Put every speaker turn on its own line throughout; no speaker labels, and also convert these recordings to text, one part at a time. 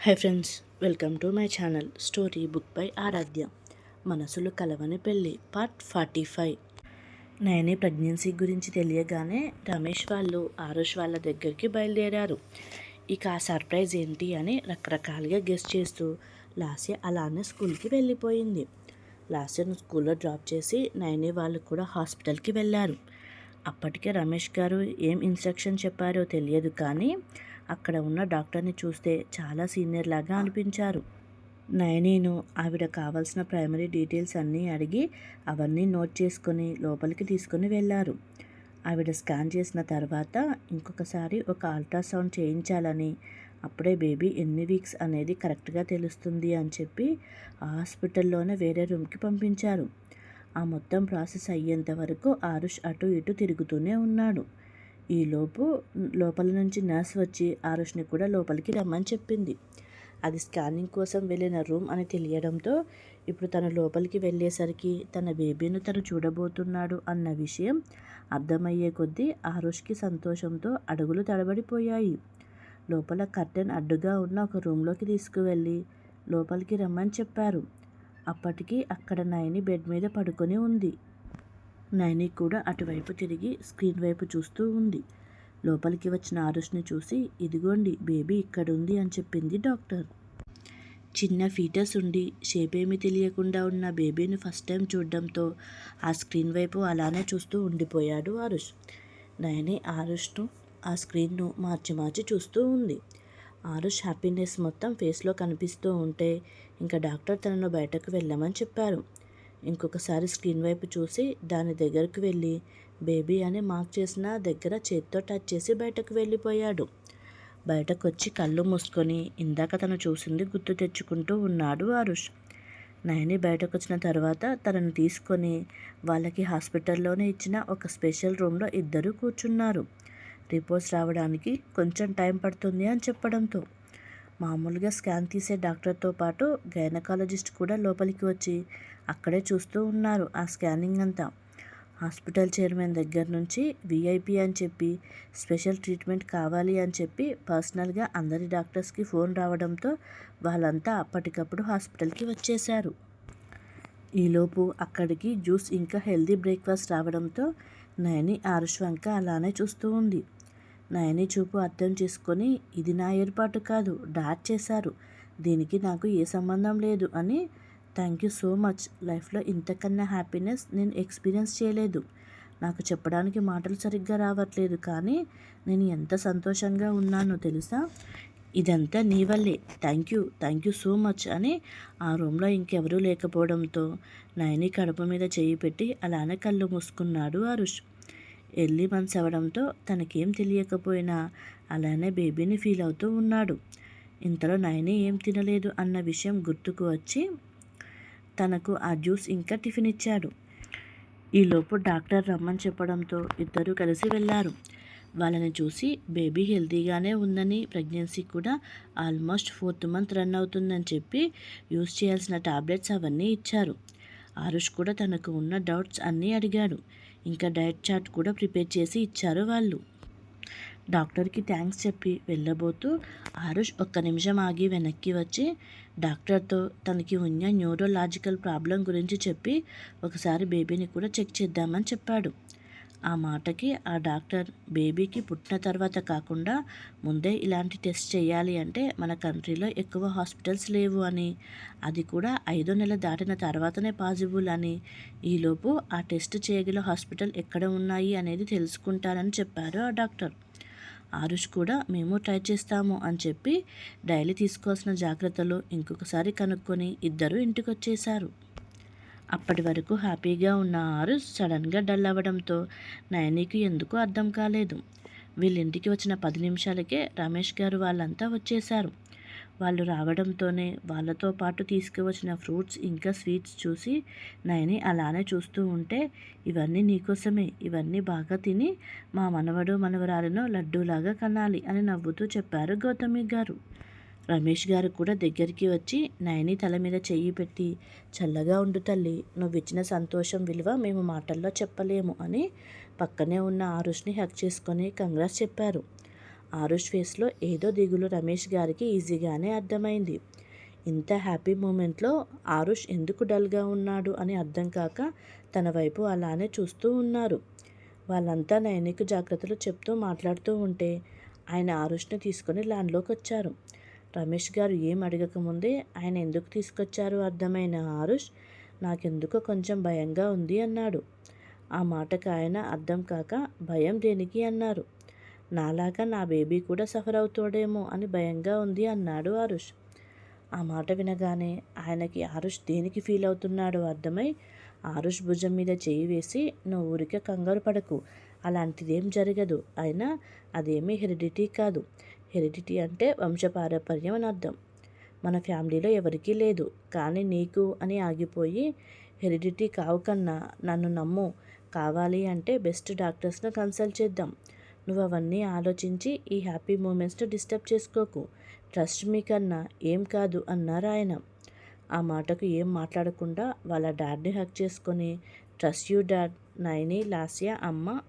Hi friends welcome to my channel story book by Aaradhya మనసులు కలవని పెళ్ళి part forty five Nayani pregnancy గురించి తెలియగానే రమేష్ వాళ్ళు ఆరుష్ వాళ్ళ దగ్గరికి బయలుదేరారు. ఇక ఆ సర్ప్రైజ్ ఏంటి అని రకరకాలుగా గెస్ట్ చేస్తూ లాస్య అలానే స్కూల్కి వెళ్ళిపోయింది. లాస్యను స్కూల్లో డ్రాప్ చేసి నయని వాళ్ళు కూడా హాస్పిటల్కి వెళ్ళారు. అప్పటికే రమేష్ గారు ఏం ఇన్స్ట్రక్షన్ చెప్పారో తెలియదు కానీ అక్కడ ఉన్న డాక్టర్ని చూస్తే చాలా సీనియర్ లాగా అనిపించారు. నయనీను ఆవిడ కావాల్సిన ప్రైమరీ డీటెయిల్స్ అన్నీ అడిగి అవన్నీ నోట్ చేసుకొని లోపలికి తీసుకొని వెళ్ళారు. ఆవిడ స్కాన్ చేసిన తర్వాత ఇంకొకసారి ఒక అల్ట్రాసౌండ్ చేయించాలని అప్పుడే బేబీ ఎన్ని వీక్స్ అనేది కరెక్ట్గా తెలుస్తుంది అని చెప్పి హాస్పిటల్లోనే వేరే రూమ్కి పంపించారు. ఆ మొత్తం ప్రాసెస్ అయ్యేంత వరకు ఆరుష్ అటు ఇటు తిరుగుతూనే ఉన్నాడు. ఈలోపు లోపల నుంచి నర్స్ వచ్చి ఆరుష్ని కూడా లోపలికి రమ్మని చెప్పింది. అది స్కానింగ్ కోసం వెళ్ళిన రూమ్ అని తెలియడంతో ఇప్పుడు తను లోపలికి వెళ్ళేసరికి తన బేబీని తను చూడబోతున్నాడు అన్న విషయం అర్థమయ్యే కొద్దీ ఆరుష్కి సంతోషంతో అడుగులు తడబడిపోయాయి. లోపల కర్టెన్ అడ్డుగా ఉన్న ఒక రూమ్లోకి తీసుకువెళ్ళి లోపలికి రమ్మని చెప్పారు. అప్పటికి అక్కడ నయని బెడ్ మీద పడుకొని ఉంది. నయని కూడా అటువైపు తిరిగి స్క్రీన్ వైపు చూస్తూ ఉంది. లోపలికి వచ్చిన ఆరుష్ని చూసి ఇదిగోండి బేబీ ఇక్కడుంది అని చెప్పింది డాక్టర్. చిన్న ఫీటస్ ఉండి షేప్ ఏమీ తెలియకుండా ఉన్న బేబీని ఫస్ట్ టైం చూడడంతో ఆ స్క్రీన్ వైపు అలానే చూస్తూ ఉండిపోయాడు ఆరుష్. నయని ఆరుష్ను ఆ స్క్రీన్ను మార్చి మార్చి చూస్తూ ఉంది. ఆరుష్ హ్యాపీనెస్ మొత్తం ఫేస్లో కనిపిస్తూ ఉంటే ఇంకా డాక్టర్ తనను బయటకు వెళ్ళమని చెప్పారు. ఇంకొకసారి స్క్రీన్ వైపు చూసి దాని దగ్గరకు వెళ్ళి బేబీ అని మార్క్ చేసిన దగ్గర చేత్తో టచ్ చేసి బయటకు వెళ్ళిపోయాడు. బయటకు వచ్చి కళ్ళు మూసుకొని ఇందాక తను చూసింది గుర్తు తెచ్చుకుంటూ ఉన్నాడు ఆరుష్. నయని బయటకు వచ్చిన తర్వాత తనను తీసుకొని వాళ్ళకి హాస్పిటల్లోనే ఇచ్చిన ఒక స్పెషల్ రూమ్లో ఇద్దరు కూర్చున్నారు. రిపోర్ట్స్ రావడానికి కొంచెం టైం పడుతుంది అని చెప్పడంతో మామూలుగా స్కాన్ తీసే డాక్టర్తో పాటు గైనకాలజిస్ట్ కూడా లోపలికి వచ్చి అక్కడే చూస్తూ ఉన్నారు ఆ స్కానింగ్ అంతా. హాస్పిటల్ చైర్మన్ దగ్గర నుంచి విఐపి అని చెప్పి స్పెషల్ ట్రీట్మెంట్ కావాలి అని చెప్పి పర్సనల్గా అందరి డాక్టర్స్కి ఫోన్ రావడంతో వాళ్ళంతా అప్పటికప్పుడు హాస్పిటల్కి వచ్చేశారు. ఈలోపు అక్కడికి జ్యూస్ ఇంకా హెల్దీ బ్రేక్ఫాస్ట్ రావడంతో నయని ఆరుష్ వంక అలానే చూస్తూ ఉంది. నయని చూపు అర్థం చేసుకొని ఇది నా ఏర్పాటు కాదు డాట్ చేశారు. దీనికి నాకు ఏ సంబంధం లేదు అని థ్యాంక్ యూ సో మచ్. లైఫ్లో ఇంతకన్నా హ్యాపీనెస్ నేను ఎక్స్పీరియన్స్ చేయలేదు. నాకు చెప్పడానికి మాటలు సరిగ్గా రావట్లేదు కానీ నేను ఎంత సంతోషంగా ఉన్నానో తెలుసా? ఇదంతా నీ వల్లే. Thank you thank you so much అని ఆ రూమ్లో ఇంకెవరూ లేకపోవడంతో నయని కడుపు మీద చేయి పెట్టి అలానే కళ్ళు మూసుకున్నాడు అరుష్ ఎర్లీ మంత్స్ అవ్వడంతో తనకేం తెలియకపోయినా అలానే బేబీని ఫీల్ అవుతూ ఉన్నాడు. ఇంతలో నయని ఏం తినలేదు అన్న విషయం గుర్తుకు వచ్చి తనకు ఆ జ్యూస్ ఇంకా టిఫిన్ ఇచ్చాడు. ఈలోపు డాక్టర్ రమ్మని చెప్పడంతో ఇద్దరూ కలిసి వెళ్ళారు వాళ్ళని చూసి బేబీ హెల్తీగానే ఉందని ప్రెగ్నెన్సీ కూడా ఆల్మోస్ట్ ఫోర్త్ మంత్ రన్ అవుతుందని చెప్పి యూస్ చేయాల్సిన టాబ్లెట్స్ అవన్నీ ఇచ్చారు. ఆరుష్ కూడా తనకు ఉన్న డౌట్స్ అన్నీ అడిగాడు. ఇంకా డైట్ చార్ట్ కూడా ప్రిపేర్ చేసి ఇచ్చారు వాళ్ళు. డాక్టర్కి థ్యాంక్స్ చెప్పి వెళ్ళబోతూ ఆరుష్ ఒక్క నిమిషం ఆగి వెనక్కి వచ్చి డాక్టర్తో తనకి ఉన్న న్యూరోలాజికల్ ప్రాబ్లం గురించి చెప్పి ఒకసారి బేబీని కూడా చెక్ చేద్దామని చెప్పాడు. ఆ మాటకి ఆ డాక్టర్ బేబీకి పుట్టిన తర్వాత కాకుండా ముందే ఇలాంటి టెస్ట్ చేయాలి అంటే మన కంట్రీలో ఎక్కువ హాస్పిటల్స్ లేవు అని అది కూడా ఐదో నెల దాటిన తర్వాతనే పాజిబుల్ అని ఈలోపు ఆ టెస్ట్ చేయగల హాస్పిటల్ ఎక్కడ ఉన్నాయి అనేది తెలుసుకుంటానని చెప్పారు ఆ డాక్టర్. ఆరుష్ కూడా మేము ట్రై చేస్తాము అని చెప్పి డైలీ తీసుకోవాల్సిన జాగ్రత్తలు ఇంకొకసారి కనుక్కొని ఇద్దరు ఇంటికి వచ్చేశారు అప్పటి వరకు హ్యాపీగా ఉన్న ఆరు సడన్గా డల్ అవ్వడంతో నయనికి ఎందుకు అర్థం కాలేదు. వీళ్ళింటికి వచ్చిన పది నిమిషాలకే రమేష్ గారు వాళ్ళంతా వచ్చేశారు. వాళ్ళు రావడంతోనే వాళ్ళతో పాటు తీసుకువచ్చిన ఫ్రూట్స్ ఇంకా స్వీట్స్ చూసి నయని అలానే చూస్తూ ఉంటే ఇవన్నీ నీకోసమే ఇవన్నీ బాగా తిని మా మనవడు మనవరాలను లడ్డూలాగా కనాలి అని నవ్వుతూ చెప్పారు గౌతమి గారు. రమేష్ గారు కూడా దగ్గరికి వచ్చి నయని తల మీద చెయ్యి పెట్టి చల్లగా ఉండు తల్లి. నువ్వు ఇచ్చిన సంతోషం విలువ మేము మాటల్లో చెప్పలేము అని పక్కనే ఉన్న ఆరుష్ని హక్ చేసుకొని కంగ్రాస్ చెప్పారు. ఆరుష్ ఫేస్లో ఏదో దిగులు రమేష్ గారికి ఈజీగానే అర్థమైంది. ఇంత హ్యాపీ మూమెంట్లో ఆరుష్ ఎందుకు డల్గా ఉన్నాడు అని అర్థం కాక తన వైపు అలానే చూస్తూ ఉన్నారు. వాళ్ళంతా నయనికి జాగ్రత్తలు చెప్తూ మాట్లాడుతూ ఉంటే ఆయన ఆరుష్ని తీసుకొని ల్యాండ్లోకి వచ్చారు రమేష్ గారు ఏం అడగకముందే ఆయన ఎందుకు తీసుకొచ్చారు అర్థమైన ఆరుష్ నాకెందుకో కొంచెం భయంగా ఉంది అన్నాడు. ఆ మాటకు ఆయన అర్థం కాక భయం దేనికి అన్నారు. నాలాగా నా బేబీ కూడా సఫర్ అవుతాడేమో అని భయంగా ఉంది అన్నాడు ఆరుష్. ఆ మాట వినగానే ఆయనకి ఆరుష్ దేనికి ఫీల్ అవుతున్నాడో అర్థమై ఆరుష్ భుజం మీద చేయి వేసి నువ్వు ఊరికే కంగారు పడకు అలాంటిదేం జరగదు అయినా అదేమీ హెరిడిటీ కాదు. హెరిడిటీ అంటే వంశపారపర్యం అని అర్థం. మన ఫ్యామిలీలో ఎవరికీ లేదు. కానీ నీకు అని ఆగిపోయి హెరిడిటీ కావు కన్నా నన్ను నమ్ము. కావాలి అంటే బెస్ట్ డాక్టర్స్ను కన్సల్ట్ చేద్దాం. నువ్వు అవన్నీ ఆలోచించి ఈ హ్యాపీ మూమెంట్స్ని డిస్టర్బ్ చేసుకోకు. ట్రస్ట్ మీ కన్నా ఏం కాదు అన్నారు ఆయన. ఆ మాటకు ఏం మాట్లాడకుండా వాళ్ళ డాడ్ని హక్ చేసుకొని trust you dad Naini Lasya అమ్మ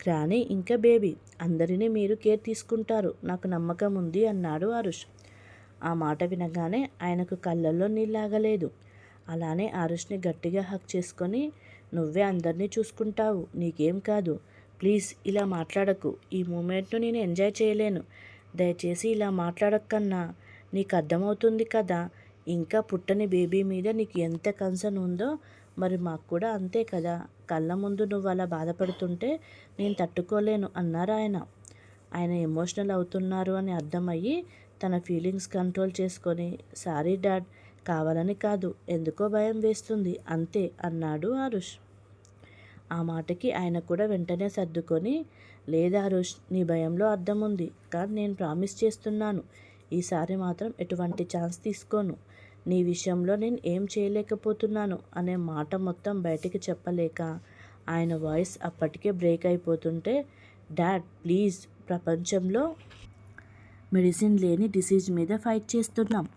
గ్రాని ఇంకా బేబీ అందరినీ మీరు కేర్ తీసుకుంటారు నాకు నమ్మకం ఉంది అన్నాడు ఆరుష్. ఆ మాట వినగానే ఆయనకు కళ్ళల్లో నీళ్ళాగలేదు అలానే ఆరుష్ని గట్టిగా హక్ చేసుకొని నువ్వే అందరినీ చూసుకుంటావు నీకేం కాదు. ప్లీజ్ ఇలా మాట్లాడకు ఈ మూమెంట్ను నేను ఎంజాయ్ చేయలేను. దయచేసి ఇలా మాట్లాడక్కన్నా నీకు అర్థమవుతుంది కదా ఇంకా పుట్టని బేబీ మీద నీకు ఎంత కన్సర్న్ ఉందో మరి మాకు కూడా అంతే కదా. కళ్ళ ముందు నువ్వు అలా బాధపడుతుంటే నేను తట్టుకోలేను అన్నారు ఆయన. ఆయన ఎమోషనల్ అవుతున్నారు అని అర్థమయ్యి తన ఫీలింగ్స్ కంట్రోల్ చేసుకొని సారీ డాడ్ కావాలని కాదు ఎందుకో భయం వేస్తుంది అంతే అన్నాడు ఆరుష్. ఆ మాటకి ఆయన కూడా వెంటనే సర్దుకొని లేదా ఆరుష్ నీ భయంలో అర్థం ఉంది కానీ నేను ప్రామిస్ చేస్తున్నాను. ఈసారి మాత్రం ఎటువంటి ఛాన్స్ తీసుకోను. నీ విషయంలో నేను ఏం చేయలేకపోతున్నాను అనే మాట మొత్తం బయటికి చెప్పలేక ఆయన వాయిస్ అప్పటికే బ్రేక్ అయిపోతుంటే డాడ్ ప్లీజ్ ప్రపంచంలో మెడిసిన్ లేని డిసీజ్ మీద ఫైట్ చేస్తున్నాం.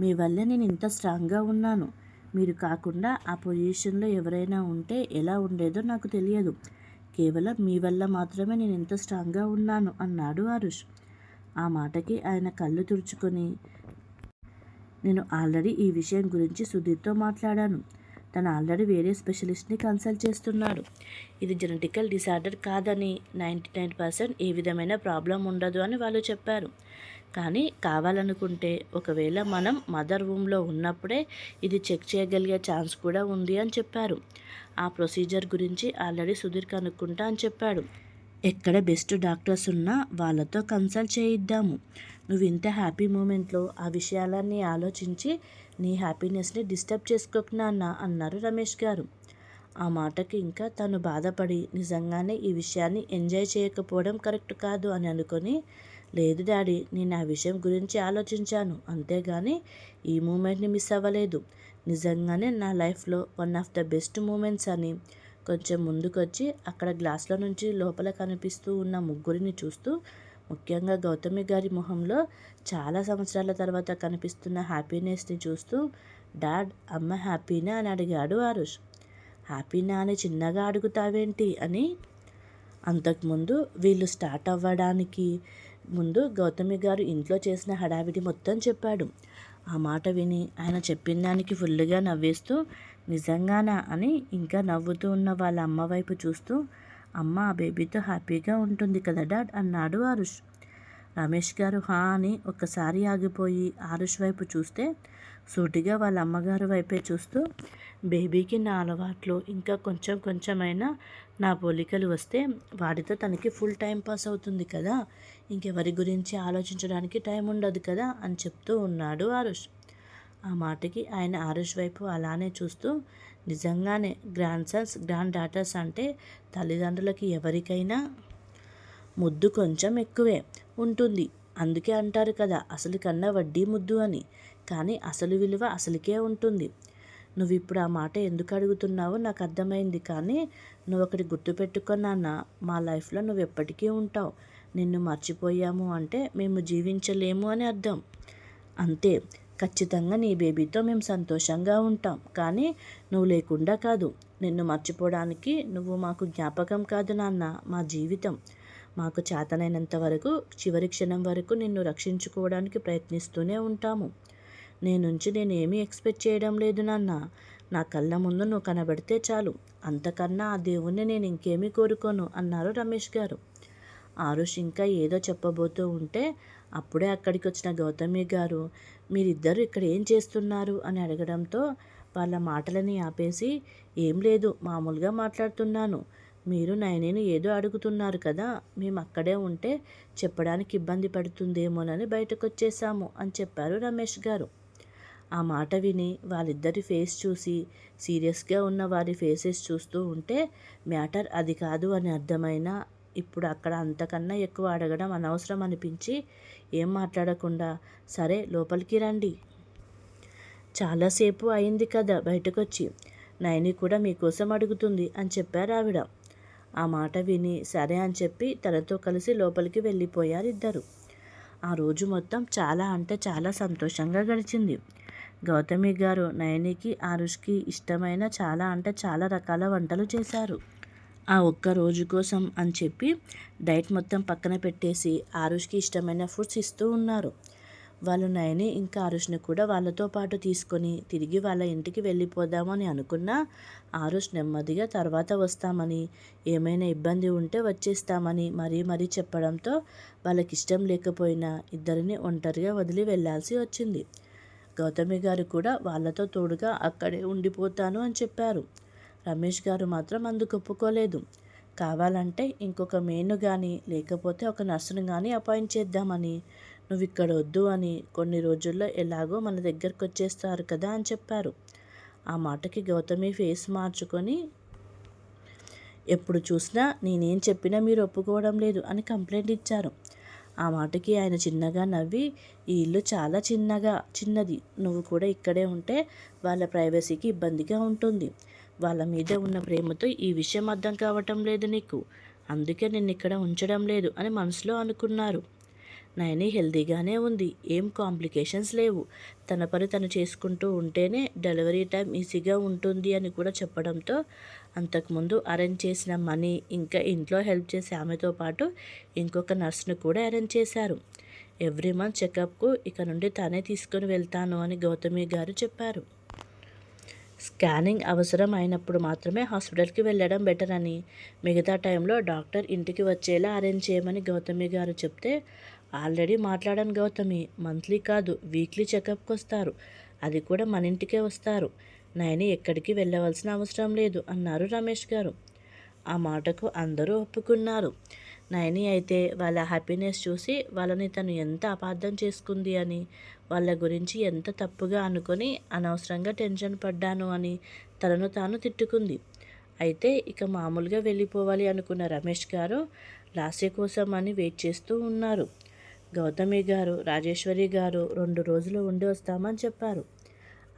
మీ వల్లే నేను ఇంత స్ట్రాంగ్గా ఉన్నాను. మీరు కాకుండా ఆ పొజిషన్లో ఎవరైనా ఉంటే ఎలా ఉండేదో నాకు తెలియదు. కేవలం మీ వల్ల మాత్రమే నేను ఇంత స్ట్రాంగ్గా ఉన్నాను అన్నాడు ఆరుష్. ఆ మాటకి ఆయన కళ్ళు తుడుచుకొని నేను ఆల్రెడీ ఈ విషయం గురించి సుధీర్తో మాట్లాడాను. తను ఆల్రెడీ వేరే స్పెషలిస్ట్ని కన్సల్ట్ చేస్తున్నాడు. ఇది జెనెటికల్ డిసార్డర్ కాదని నైంటీ నైన్ పర్సెంట్ ఏ విధమైన ప్రాబ్లం ఉండదు అని వాళ్ళు చెప్పారు. కానీ కావాలనుకుంటే ఒకవేళ మనం మదర్ రూమ్లో ఉన్నప్పుడే ఇది చెక్ చేయగలిగే ఛాన్స్ కూడా ఉంది అని చెప్పారు. ఆ ప్రొసీజర్ గురించి ఆల్రెడీ సుధీర్ కనుక్కుంటా అని చెప్పాడు. ఎక్కడ బెస్ట్ డాక్టర్స్ ఉన్నా వాళ్ళతో కన్సల్ట్ చేయిద్దాము. నువ్వు ఇంత హ్యాపీ మూమెంట్లో ఆ విషయాలన్నీ ఆలోచించి నీ హ్యాపీనెస్ని డిస్టర్బ్ చేసుకోకు నాన్న అన్నారు రమేష్ గారు. ఆ మాటకి ఇంకా తను బాధపడి నిజంగానే ఈ విషయాన్ని ఎంజాయ్ చేయకపోవడం కరెక్ట్ కాదు అని అనుకొని లేదు డాడీ నేను ఆ విషయం గురించి ఆలోచించాను. అంతేగాని ఈ మూమెంట్ని మిస్ అవ్వలేదు. నిజంగానే నా లైఫ్లో one of the best moments అని కొంచెం ముందుకొచ్చి అక్కడ గ్లాస్లో నుంచి లోపల కనిపిస్తూ ఉన్న ముగ్గురిని చూస్తూ ముఖ్యంగా గౌతమి గారి మొహంలో చాలా సంవత్సరాల తర్వాత కనిపిస్తున్న హ్యాపీనెస్ని చూస్తూ డాడ్ అమ్మ హ్యాపీనా? అని అడిగాడు ఆరుష్. హ్యాపీనా అని చిన్నగా అడుగుతావేంటి? అని. అంతకుముందు వీళ్ళు స్టార్ట్ అవ్వడానికి ముందు గౌతమి గారు ఇంట్లో చేసిన హడావిడి మొత్తం చెప్పాడు. ఆ మాట విని ఆయన చెప్పిన దానికి ఫుల్గా నవ్వేస్తూ నిజంగానా? అని ఇంకా నవ్వుతూ ఉన్న వాళ్ళ అమ్మ వైపు చూస్తూ అమ్మ ఆ బేబీతో హ్యాపీగా ఉంటుంది కదా డాడ్ అన్నాడు ఆరుష్. రమేష్ గారు హా అని ఒక్కసారి ఆగిపోయి ఆరుష్ వైపు చూస్తే సూటిగా వాళ్ళ అమ్మగారు వైపే చూస్తూ బేబీకి నా అలవాట్లు ఇంకా కొంచెం కొంచెమైనా నా పోలికలు వస్తే వాటితో తనకి ఫుల్ టైం పాస్ అవుతుంది కదా ఇంకెవరి గురించి ఆలోచించడానికి టైం ఉండదు కదా అని చెప్తూ ఉన్నాడు ఆరుష్. ఆ మాటకి ఆయన ఆరుష్ వైపు అలానే చూస్తూ నిజంగానే గ్రాండ్ సన్స్ గ్రాండ్ డాటర్స్ అంటే తల్లిదండ్రులకి ఎవరికైనా ముద్దు కొంచెం ఎక్కువే ఉంటుంది. అందుకే అంటారు కదా అసలు కన్నా వడ్డీ ముద్దు అని. కానీ అసలు విలువ అసలుకే ఉంటుంది. నువ్వు ఇప్పుడు ఆ మాట ఎందుకు అడుగుతున్నావో నాకు అర్థమైంది. కానీ నువ్వు ఒకటి గుర్తుపెట్టుకున్నా మా లైఫ్లో నువ్వు ఎప్పటికీ ఉంటావు. నిన్ను మర్చిపోయాము అంటే మేము జీవించలేము అని అర్థం. అంతే. ఖచ్చితంగా నీ బేబీతో మేము సంతోషంగా ఉంటాం. కానీ నువ్వు లేకుండా కాదు. నిన్ను మర్చిపోవడానికి నువ్వు మాకు జ్ఞాపకం కాదు నాన్న మా జీవితం. మాకు చేతనైనంత వరకు చివరి క్షణం వరకు నిన్ను రక్షించుకోవడానికి ప్రయత్నిస్తూనే ఉంటాము. నీ నుంచి నేను ఏమీ ఎక్స్పెక్ట్ చేయడం లేదు నాన్న. నా కళ్ళ ముందు నువ్వు కనబడితే చాలు. అంతకన్నా ఆ దేవుణ్ణి నేను ఇంకేమీ కోరుకోను అన్నారు రమేష్ గారు. ఆరుష్ ఇంకా ఏదో చెప్పబోతూ ఉంటే అప్పుడే అక్కడికి వచ్చిన గౌతమి గారు మీరిద్దరు ఇక్కడ ఏం చేస్తున్నారు? అని అడగడంతో వాళ్ళ మాటలని ఆపేసి ఏం లేదు మామూలుగా మాట్లాడుతున్నాను. మీరు నయనేని ఏదో అడుగుతున్నారు కదా మేము అక్కడే ఉంటే చెప్పడానికి ఇబ్బంది పడుతుందేమోనని బయటకు వచ్చేసాము అని చెప్పారు రమేష్ గారు. ఆ మాట విని వాళ్ళిద్దరి ఫేస్ చూసి సీరియస్గా ఉన్న వారి ఫేసెస్ చూస్తూ ఉంటే మ్యాటర్ అది కాదు అని అర్థమైనా ఇప్పుడు అక్కడ అంతకన్నా ఎక్కువ అడగడం అనవసరం అనిపించి ఏం మాట్లాడకుండా సరే లోపలికి రండి. చాలాసేపు అయింది కదా బయటకొచ్చి. నయని కూడా మీకోసం అడుగుతుంది అని చెప్పారు ఆవిడ. ఆ మాట విని సరే అని చెప్పి తనతో కలిసి లోపలికి వెళ్ళిపోయారు ఇద్దరు. ఆ రోజు మొత్తం చాలా అంటే చాలా సంతోషంగా గడిచింది. గౌతమి గారు నయనికి ఆరుష్కి ఇష్టమైన చాలా అంటే చాలా రకాల వంటలు చేశారు. ఆ ఒక్క రోజు కోసం అని చెప్పి డైట్ మొత్తం పక్కన పెట్టేసి ఆరుష్కి ఇష్టమైన ఫుడ్స్ ఇస్తూ ఉన్నారు. వాళ్ళు నయని ఇంకా ఆరుష్ని కూడా వాళ్ళతో పాటు తీసుకొని తిరిగి వాళ్ళ ఇంటికి వెళ్ళిపోదామని అనుకున్నా ఆరుష్ నెమ్మదిగా తర్వాత వస్తామని ఏమైనా ఇబ్బంది ఉంటే వచ్చేస్తామని మరీ మరీ చెప్పడంతో వాళ్ళకి ఇష్టం లేకపోయినా ఇద్దరిని ఒంటరిగా వదిలి వెళ్ళాల్సి వచ్చింది. గౌతమి గారు కూడా వాళ్ళతో తోడుగా అక్కడే ఉండిపోతాను అని చెప్పారు. రమేష్ గారు మాత్రం అందుకు ఒప్పుకోలేదు. కావాలంటే ఇంకొక మేను కానీ లేకపోతే ఒక నర్సును కానీ అపాయింట్ చేద్దామని. నువ్వు ఇక్కడ వద్దు అని కొన్ని రోజుల్లో ఎలాగో మన దగ్గరకు వచ్చేస్తారు కదా అని చెప్పారు. ఆ మాటకి గౌతమి ఫేస్ మార్చుకొని ఎప్పుడు చూసినా నేనేం చెప్పినా మీరు ఒప్పుకోవడం లేదు అని కంప్లైంట్ ఇచ్చారు. ఆ మాటకి ఆయన చిన్నగా నవ్వి ఈ ఇల్లు చాలా చిన్నగా చిన్నది. నువ్వు కూడా ఇక్కడే ఉంటే వాళ్ళ ప్రైవసీకి ఇబ్బందిగా ఉంటుంది. వాళ్ళ మీద ఉన్న ప్రేమతో ఈ విషయం అర్థం కావటం లేదు నీకు. అందుకే నిన్ను ఇక్కడ ఉంచడం లేదు అని మనసులో అనుకున్నారు. నయని హెల్తీగానే ఉంది. ఏం కాంప్లికేషన్స్ లేవు. తన పని తను చేసుకుంటూ ఉంటేనే డెలివరీ టైం ఈజీగా ఉంటుంది అని కూడా చెప్పడంతో అంతకుముందు అరేంజ్ చేసిన మనీ ఇంకా ఇంట్లో హెల్ప్ చేసే ఆమెతో పాటు ఇంకొక నర్స్ను కూడా అరేంజ్ చేశారు. ఎవ్రీ మంత్ చెకప్కు ఇక నుండి తానే తీసుకొని వెళ్తాను అని గౌతమి గారు చెప్పారు. స్కానింగ్ అవసరం అయినప్పుడు మాత్రమే హాస్పిటల్కి వెళ్ళడం బెటర్ అని. మిగతా టైంలో డాక్టర్ ఇంటికి వచ్చేలా అరేంజ్ చేయమని గౌతమి గారు చెప్తే ఆల్రెడీ మాట్లాడాను గౌతమి మంత్లీ కాదు వీక్లీ చెకప్కి వస్తారు. అది కూడా మన ఇంటికే వస్తారు. నయని ఎక్కడికి వెళ్ళవలసిన అవసరం లేదు అన్నారు రమేష్ గారు. ఆ మాటకు అందరూ ఒప్పుకున్నారు. నయని అయితే వాళ్ళ హ్యాపీనెస్ చూసి వాళ్ళని తను ఎంత అపార్థం చేసుకుంది అని వాళ్ళ గురించి ఎంత తప్పుగా అనుకొని అనవసరంగా టెన్షన్ పడ్డాను అని తనను తాను తిట్టుకుంది. అయితే ఇక మామూలుగా వెళ్ళిపోవాలి అనుకున్న రమేష్ గారు లాస్య కోసం అని వెయిట్ చేస్తూ ఉన్నారు. గౌతమి గారు రాజేశ్వరి గారు రెండు రోజులు ఉండి వస్తామని చెప్పారు.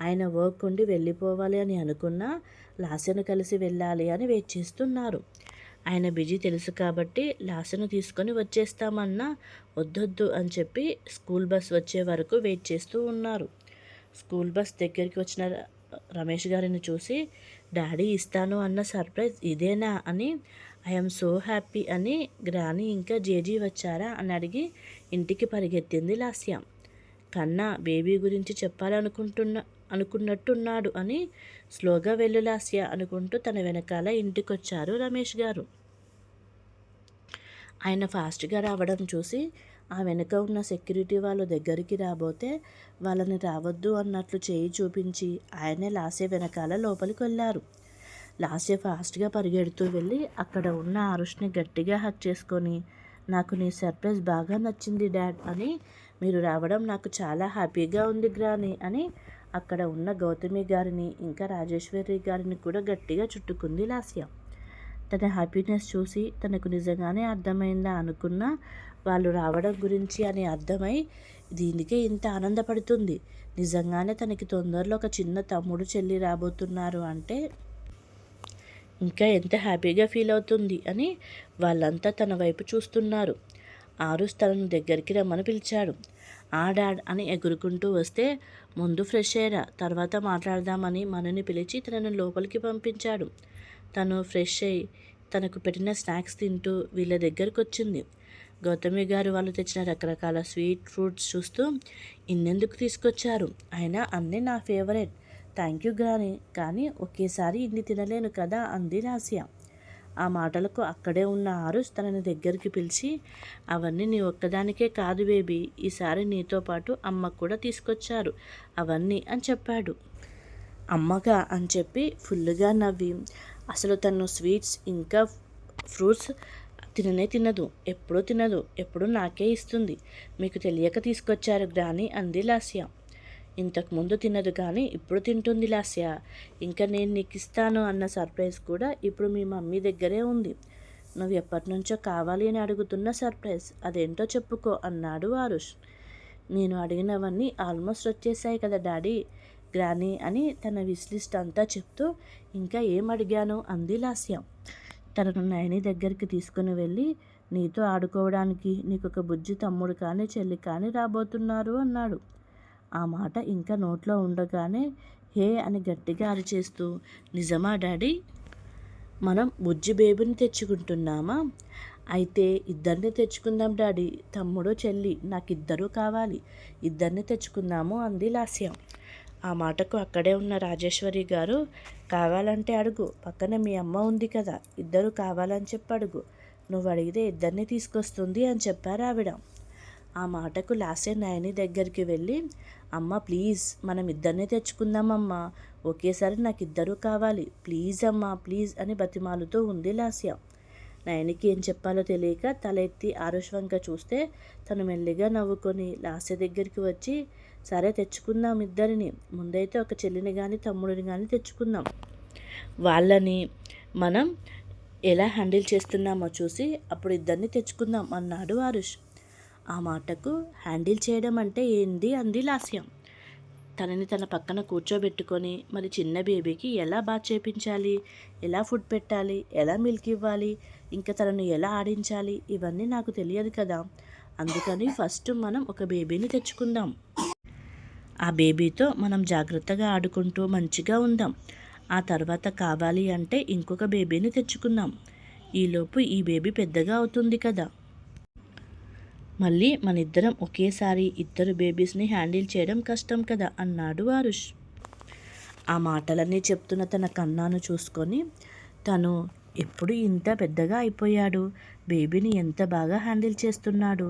ఆయన వర్క్ ఉండి వెళ్ళిపోవాలి అని అనుకున్నా లాస్యను కలిసి వెళ్ళాలి అని వెయిట్ చేస్తున్నారు. ఆయన బిజీ తెలుసు కాబట్టి లాస్ను తీసుకొని వచ్చేస్తామన్నా వద్దొద్దు అని చెప్పి స్కూల్ బస్ వచ్చే వరకు వెయిట్ చేస్తూ ఉన్నారు. స్కూల్ బస్ దగ్గరికి వచ్చిన రమేష్ గారిని చూసి డాడీ ఇస్తాను అన్న సర్ప్రైజ్ ఇదేనా? అని ఐఎమ్ సో హ్యాపీ అని గ్రాని ఇంకా జేజీ వచ్చారా? అని అడిగి ఇంటికి పరిగెత్తింది లాస్యం. కన్నా బేబీ గురించి చెప్పాలనుకుంటున్నా అనుకున్నట్టున్నాడు అని స్లోగా వెళ్ళు లాస్య అనుకుంటూ తన వెనకాల ఇంటికొచ్చారు రమేష్ గారు. ఆయన ఫాస్ట్గా రావడం చూసి ఆ వెనుక ఉన్న సెక్యూరిటీ వాళ్ళ దగ్గరికి రాబోతే వాళ్ళని రావద్దు అన్నట్లు చేయి చూపించి ఆయనే లాసే వెనకాల లోపలికి వెళ్ళారు. లాస్య ఫాస్ట్గా పరిగెడుతూ వెళ్ళి అక్కడ ఉన్న ఆరుష్ని గట్టిగా హక్ చేసుకొని నాకు నీ సర్ప్రైజ్ బాగా నచ్చింది డాడ్ అని మీరు రావడం నాకు చాలా హ్యాపీగా ఉంది గ్రాని అని అక్కడ ఉన్న గౌతమి గారిని ఇంకా రాజేశ్వరి గారిని కూడా గట్టిగా చుట్టుకుంది లాస్య. తన హ్యాపీనెస్ చూసి తనకు నిజంగానే అర్థమైందా అనుకున్న వాళ్ళు రావడం గురించి అని అర్థమై దీనికే ఇంత ఆనందపడుతుంది. నిజంగానే తనకి తొందరలో ఒక చిన్న తమ్ముడు చెల్లి రాబోతున్నారు అంటే ఇంకా ఎంత హ్యాపీగా ఫీల్ అవుతుంది అని వాళ్ళంతా తన వైపు చూస్తున్నారు. ఆరుస్ తనను దగ్గరికి రమ్మని పిలిచాడు. ఆ డాడ్ అని ఎగురుకుంటూ వస్తే ముందు ఫ్రెష్ అయ్యారా తర్వాత మాట్లాడదామని మనని పిలిచి తనను లోపలికి పంపించాడు. తను ఫ్రెష్ అయ్యి తనకు పెట్టిన స్నాక్స్ తింటూ వీళ్ళ దగ్గరకు వచ్చింది గౌతమి గారు వాళ్ళు తెచ్చిన రకరకాల స్వీట్ ఫ్రూట్స్ చూస్తూ ఇన్నెందుకు తీసుకొచ్చారు? అయినా అన్నీ నా ఫేవరెట్. థ్యాంక్ యూ గ్రాని కానీ ఒకేసారి ఇన్ని తినలేను కదా అంది రాసియా. ఆ మాటలకు అక్కడే ఉన్న ఆరుష్ తనని దగ్గరికి పిలిచి అవన్నీ నీ ఒక్కదానికే కాదు బేబీ. ఈసారి నీతో పాటు అమ్మ కూడా తీసుకొచ్చారు. అవన్నీ అని చెప్పాడు. అమ్మగా అని చెప్పి ఫుల్గా నవ్వి. అసలు తను స్వీట్స్ ఇంకా ఫ్రూట్స్ తిననే తినదు. ఎప్పుడూ తినదు. ఎప్పుడూ నాకే ఇస్తుంది. మీకు తెలియక తీసుకొచ్చారు గ్రాని అంది లాస్య. ఇంతకుముందు తినదు కానీ ఇప్పుడు తింటుంది లాస్య. ఇంకా నేను నీకు ఇస్తాను అన్న సర్ప్రైజ్ కూడా ఇప్పుడు మీ మమ్మీ దగ్గరే ఉంది. నువ్వు ఎప్పటి నుంచో కావాలి అని అడుగుతున్న సర్ప్రైజ్. అదేంటో చెప్పుకో అన్నాడు ఆరుష్. నేను అడిగినవన్నీ ఆల్మోస్ట్ వచ్చేసాయి కదా డాడీ? గ్రానీ అని తన విస్లిస్ట్ అంతా చెప్తూ ఇంకా ఏం అడిగాను అంది లాస్య. తనను నయని దగ్గరికి తీసుకుని వెళ్ళి నీతో ఆడుకోవడానికి నీకు ఒక బుజ్జి తమ్ముడు కానీ చెల్లి కానీ రాబోతున్నారు అన్నాడు. ఆ మాట ఇంకా నోట్లో ఉండగానే హే అని గట్టిగా అరిచేస్తూ నిజమా డాడీ? మనం బుజ్జి బేబీని తెచ్చుకుంటున్నామా? అయితే ఇద్దరిని తెచ్చుకుందాం డాడీ. తమ్ముడు చెల్లి నాకు ఇద్దరూ కావాలి. ఇద్దరిని తెచ్చుకుందాము అంది లాస్యం. ఆ మాటకు అక్కడే ఉన్న రాజేశ్వరి గారు కావాలంటే అడుగు. పక్కన మీ అమ్మ ఉంది కదా. ఇద్దరు కావాలని చెప్పి అడుగు. నువ్వు అడిగితే ఇద్దరిని తీసుకొస్తుంది అని చెప్పారు ఆవిడ. ఆ మాటకు లాస్య నయని దగ్గరికి వెళ్ళి అమ్మ ప్లీజ్ మనం ఇద్దరినే తెచ్చుకుందామమ్మా ఒకేసారి నాకు ఇద్దరూ కావాలి. ప్లీజ్ అమ్మా ప్లీజ్ అని బతిమాలుతూ ఉంది లాస్య. నయనికి ఏం చెప్పాలో తెలియక తల ఎత్తి ఆరుష్ వంక చూస్తే తను మెల్లిగా నవ్వుకొని లాస్య దగ్గరికి వచ్చి సరే తెచ్చుకుందాం ఇద్దరిని. ముందైతే ఒక చెల్లిని కానీ తమ్ముడిని కానీ తెచ్చుకుందాం. వాళ్ళని మనం ఎలా హ్యాండిల్ చేస్తున్నామో చూసి అప్పుడు ఇద్దరిని తెచ్చుకుందాం అన్నాడు ఆరుష్. ఆ మాటకు హ్యాండిల్ చేయడం అంటే ఏంది? అంది లాస్యం. తనని తన పక్కన కూర్చోబెట్టుకొని మరి చిన్న బేబీకి ఎలా బాత్ చేపించాలి? ఎలా ఫుడ్ పెట్టాలి? ఎలా మిల్క్ ఇవ్వాలి? ఇంకా తనను ఎలా ఆడించాలి? ఇవన్నీ నాకు తెలియదు కదా. అందుకని ఫస్ట్ మనం ఒక బేబీని తెచ్చుకుందాం. ఆ బేబీతో మనం జాగ్రత్తగా ఆడుకుంటూ మంచిగా ఉందాం. ఆ తర్వాత కావాలి అంటే ఇంకొక బేబీని తెచ్చుకుందాం. ఈలోపు ఈ బేబీ పెద్దగా అవుతుంది కదా. మళ్ళీ మన ఇద్దరం ఒకేసారి ఇద్దరు బేబీస్ని హ్యాండిల్ చేయడం కష్టం కదా అన్నాడు వారుష్. ఆ మాటలన్నీ చెప్తున్న తన కన్నాను చూసుకొని తను ఎప్పుడు ఇంత పెద్దగా అయిపోయాడు? బేబీని ఎంత బాగా హ్యాండిల్ చేస్తున్నాడు?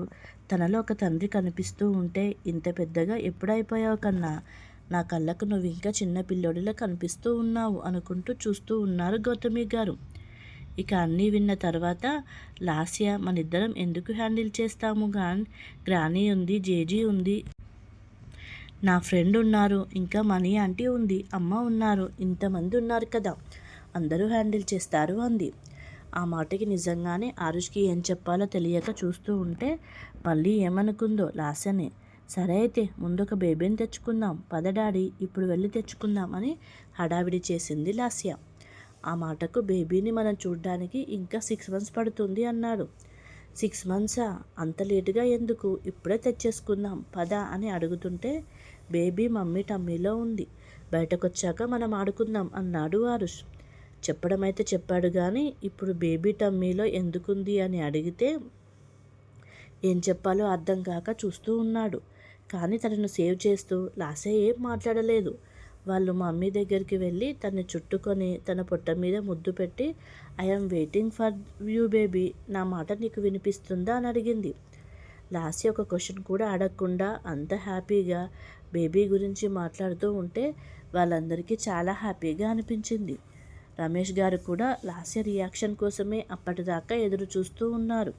తనలో ఒక తండ్రి కనిపిస్తూ ఉంటే ఇంత పెద్దగా ఎప్పుడైపోయావు కన్నా? నా కళ్ళకు నువ్వు ఇంకా చిన్న పిల్లోడిలా కనిపిస్తూ ఉన్నావు అనుకుంటూ చూస్తూ ఉన్నారు గౌతమి గారు. ఇక అన్నీ విన్న తర్వాత లాస్య మన ఇద్దరం ఎందుకు హ్యాండిల్ చేస్తాము గాన్? గ్రానీ ఉంది జేజీ ఉంది. నా ఫ్రెండ్ ఉన్నారు ఇంకా మనీ ఆంటీ ఉంది అమ్మ ఉన్నారు ఇంతమంది ఉన్నారు కదా. అందరూ హ్యాండిల్ చేస్తారు అంది. ఆ మాటకి నిజంగానే ఆరుష్కి ఏం చెప్పాలో తెలియక చూస్తూ ఉంటే మళ్ళీ ఏమనుకుందో లాస్యనే. సరే అయితే ముందు ఒక బేబీని తెచ్చుకుందాం. పద డాడీ ఇప్పుడు వెళ్ళి తెచ్చుకుందాం అని హడావిడి చేసింది లాస్య. ఆ మాటకు బేబీని మనం చూడడానికి ఇంకా సిక్స్ మంత్స్ పడుతుంది అన్నాడు. సిక్స్ మంత్సా అంత లేటుగా ఎందుకు? ఇప్పుడే తెచ్చేసుకుందాం పద అని అడుగుతుంటే బేబీ మమ్మీ టమ్మీలో ఉంది. బయటకొచ్చాక మనం ఆడుకుందాం అన్నాడు ఆరుష్. చెప్పడం అయితే చెప్పాడు కానీ ఇప్పుడు బేబీ టమ్మీలో ఎందుకుంది అని అడిగితే ఏం చెప్పాలో అర్థం కాక చూస్తూ ఉన్నాడు. కానీ తనను సేవ్ చేస్తూ లాసే ఏం మాట్లాడలేదు. వాళ్ళు మమ్మీ దగ్గరికి వెళ్ళి తను చుట్టుకొని తన పొట్ట మీద ముద్దు పెట్టి I'm waiting for you baby నా మాట నీకు వినిపిస్తుందా? అని అడిగింది. లాస్య ఒక క్వశ్చన్ కూడా అడగకుండా అంత హ్యాపీగా బేబీ గురించి మాట్లాడుతూ ఉంటే వాళ్ళందరికీ చాలా హ్యాపీగా అనిపించింది. రమేష్ గారు కూడా లాస్య రియాక్షన్ కోసమే అప్పటిదాకా ఎదురు చూస్తూ ఉన్నారు.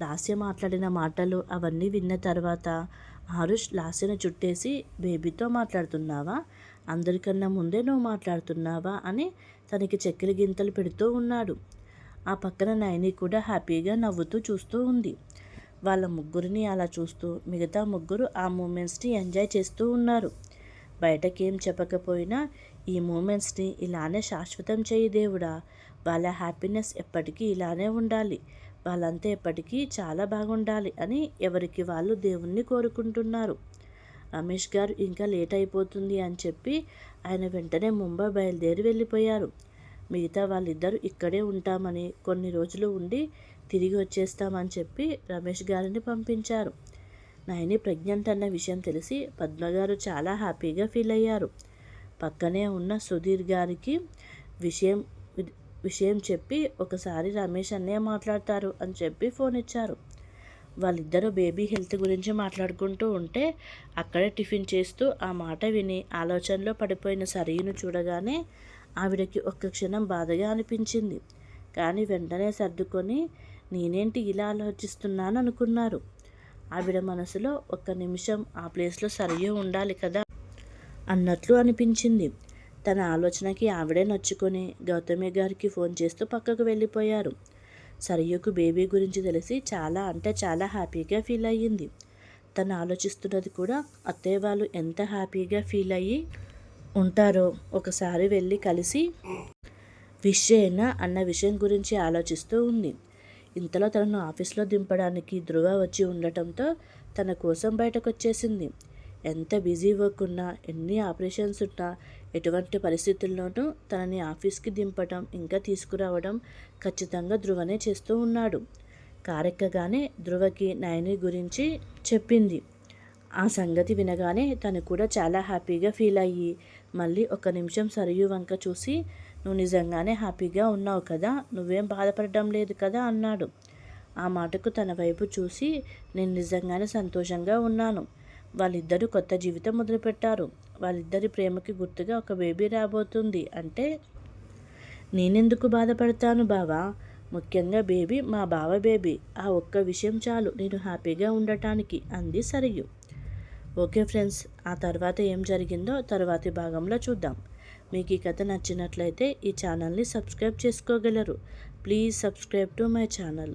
లాస్య మాట్లాడిన మాటలు అవన్నీ విన్న తర్వాత ఆరుష్ లాస్యను చుట్టేసి బేబీతో మాట్లాడుతున్నావా? అందరికన్నా ముందే నువ్వు మాట్లాడుతున్నావా? అని తనకి చక్కెర గింతలు పెడుతూ ఉన్నాడు. ఆ పక్కన నైని కూడా హ్యాపీగా నవ్వుతూ చూస్తూ ఉంది. వాళ్ళ ముగ్గురిని అలా చూస్తూ మిగతా ముగ్గురు ఆ మూమెంట్స్ని ఎంజాయ్ చేస్తూ ఉన్నారు. బయటకేం చెప్పకపోయినా ఈ మూమెంట్స్ని ఇలానే శాశ్వతం చేయి దేవుడా. వాళ్ళ హ్యాపీనెస్ ఎప్పటికీ ఇలానే ఉండాలి. వాళ్ళంతా ఎప్పటికీ చాలా బాగుండాలి అని ఎవరికి వాళ్ళు దేవుణ్ణి కోరుకుంటున్నారు. రమేష్ గారు ఇంకా లేట్ అయిపోతుంది అని చెప్పి ఆయన వెంటనే ముంబై బయలుదేరి వెళ్ళిపోయారు. మిగతా వాళ్ళిద్దరూ ఇక్కడే ఉంటామని కొన్ని రోజులు ఉండి తిరిగి వచ్చేస్తామని చెప్పి రమేష్ గారిని పంపించారు. నయని ప్రెగ్నెంట్ అన్న విషయం తెలిసి పద్మగారు చాలా హ్యాపీగా ఫీల్ అయ్యారు. పక్కనే ఉన్న సుధీర్ గారికి విషయం విషయం చెప్పి ఒకసారి రమేష్ అన్నయ్య మాట్లాడతారు అని చెప్పి ఫోన్ ఇచ్చారు. వాళ్ళిద్దరూ బేబీ హెల్త్ గురించి మాట్లాడుకుంటూ ఉంటే అక్కడే టిఫిన్ చేస్తూ ఆ మాట విని ఆలోచనలో పడిపోయిన సరియును చూడగానే ఆవిడకి ఒక్క క్షణం బాధగా అనిపించింది. కానీ వెంటనే సర్దుకొని నేనేంటి ఇలా ఆలోచిస్తున్నాను అనుకున్నారు. ఆవిడ మనసులో ఒక్క నిమిషం ఆ ప్లేస్లో సరియు ఉండాలి కదా అన్నట్లు అనిపించింది. తన ఆలోచనకి ఆవిడే నచ్చుకొని గౌతమి గారికి ఫోన్ చేస్తూ పక్కకు వెళ్ళిపోయారు. సరయ్యకు బేబీ గురించి తెలిసి చాలా అంటే చాలా హ్యాపీగా ఫీల్ అయ్యింది. తను ఆలోచిస్తున్నది కూడా అత్తయ్య వాళ్ళు ఎంత హ్యాపీగా ఫీల్ అయ్యి ఉంటారో ఒకసారి వెళ్ళి కలిసి విష్ అయినా అన్న విషయం గురించి ఆలోచిస్తూ ఉంది. ఇంతలో తనను ఆఫీస్లో దింపడానికి ధృవ వచ్చి ఉండటంతో తన కోసం బయటకు వచ్చేసింది ఎంత బిజీ వర్క్ ఉన్నా ఎన్ని ఆపరేషన్స్ ఉన్నా ఎటువంటి పరిస్థితుల్లోనూ తనని ఆఫీస్కి దింపడం ఇంకా తీసుకురావడం ఖచ్చితంగా ధృవనే చేస్తూ ఉన్నాడు. కారెక్కగానే ధృవకి నయని గురించి చెప్పింది. ఆ సంగతి వినగానే తను కూడా చాలా హ్యాపీగా ఫీల్ అయ్యి మళ్ళీ ఒక నిమిషం సరియు వంక చూసి నువ్వు నిజంగానే హ్యాపీగా ఉన్నావు కదా నువ్వేం బాధపడడం లేదు కదా అన్నాడు. ఆ మాటకు తన వైపు చూసి నేను నిజంగానే సంతోషంగా ఉన్నాను. వాళ్ళిద్దరూ కొత్త జీవితం మొదలుపెట్టారు. వాళ్ళిద్దరి ప్రేమకి గుర్తుగా ఒక బేబీ రాబోతుంది. అంటే నేనెందుకు బాధపడతాను బావా? ముఖ్యంగా బేబీ మా బావ బేబీ. ఆ ఒక్క విషయం చాలు నేను హ్యాపీగా ఉండటానికి అంది సరియు. ఓకే ఫ్రెండ్స్ ఆ తర్వాత ఏం జరిగిందో తర్వాతి భాగంలో చూద్దాం. మీకు ఈ కథ నచ్చినట్లయితే ఈ ఛానల్ని సబ్స్క్రైబ్ చేసుకోగలరు. Please subscribe to my channel.